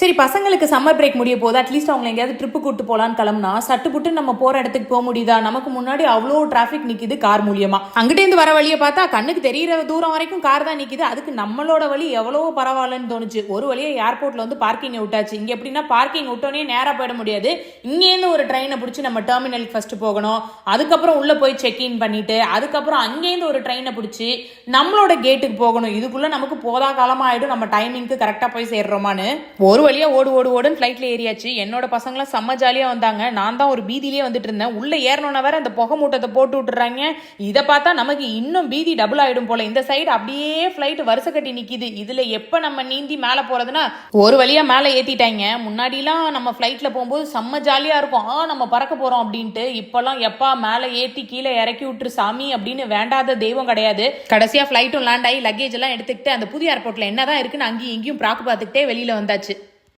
சரி பசங்களுக்கு summer break முடிய போது அட்லீஸ்ட் அவங்களை எங்கேயாவது ட்ரிப்பு கூட்டு போலான்னு கிளம்புனா சட்டு புட்டு நம்ம போற இடத்துக்கு போக முடியுதா? நமக்கு முன்னாடி அவ்வளோ டிராஃபிக் நிற்கிது கார் மூலியமா. அங்கிட்டேருந்து வர வழியை பார்த்தா கண்ணுக்கு தெரியற தூரம் வரைக்கும் கார் தான் நிற்கிது அதுக்கு நம்மளோட வழி எவ்வளோ பரவாயில்லன்னு தோணுச்சு. ஒரு வழியை ஏர்போர்ட்ல வந்து பார்க்கிங் விட்டாச்சு. இங்கே எப்படின்னா பார்க்கிங் விட்டோனே நேராக போயிட முடியாது. இங்கேருந்து ஒரு ட்ரெயினை பிடிச்சி நம்ம டெர்மினலுக்கு ஃபர்ஸ்ட் போகணும். அதுக்கப்புறம் உள்ள போய் செக் இன் பண்ணிட்டு அதுக்கப்புறம் அங்கேருந்து ஒரு ட்ரெயினை பிடிச்சி நம்மளோட கேட்டுக்கு போகணும். இதுக்குள்ள நமக்கு போதா காலமாக ஆயிடும். நம்ம டைமிங்க்கு கரெக்டாக போய் சேர்றோமான்னு. ஒரு வழியா ஓடு ஓடு ஓடுன்னு ஃப்ளைட்ல ஏறியாச்சு. என்னோட பசங்களாம் செம்ம ஜாலியாக வந்தாங்க. நான் தான் ஒரு பீதியிலே வந்துட்டு இருந்தேன். உள்ளே ஏறணும்னா வேற அந்த புகை மூட்டத்தை போட்டு விட்டுறாங்க. இதை பார்த்தா நமக்கு இன்னும் பீதி டபுள் ஆகிடும் போல. இந்த சைடு அப்படியே ஃப்ளைட் வருஷ கட்டி நிற்கிது இதில் எப்போ நம்ம நீந்தி மேலே போறதுன்னா ஒரு வழியா மேலே ஏற்றிட்டாங்க முன்னாடிலாம் நம்ம ஃப்ளைட்டில் போகும்போது செம்ம ஜாலியாக இருக்கும். ஆ நம்ம பறக்க போகிறோம் அப்படின்ட்டு. இப்போல்லாம் எப்பா மேலே ஏற்றி கீழே இறக்கி விட்டுரு சாமி அப்படின்னு வேண்டாத தெய்வம் கிடையாது. கடைசியாக ஃப்ளைட்டும் லேண்ட் ஆகி லக்கேஜ் எல்லாம் எடுத்துக்கிட்டு அந்த புதிய ஏர்போர்ட்ல என்னதான் இருக்குன்னு அங்கேயும் இங்கேயும் ப்ராக்கு பார்த்துக்கிட்டே வெளியில் வந்தாச்சு.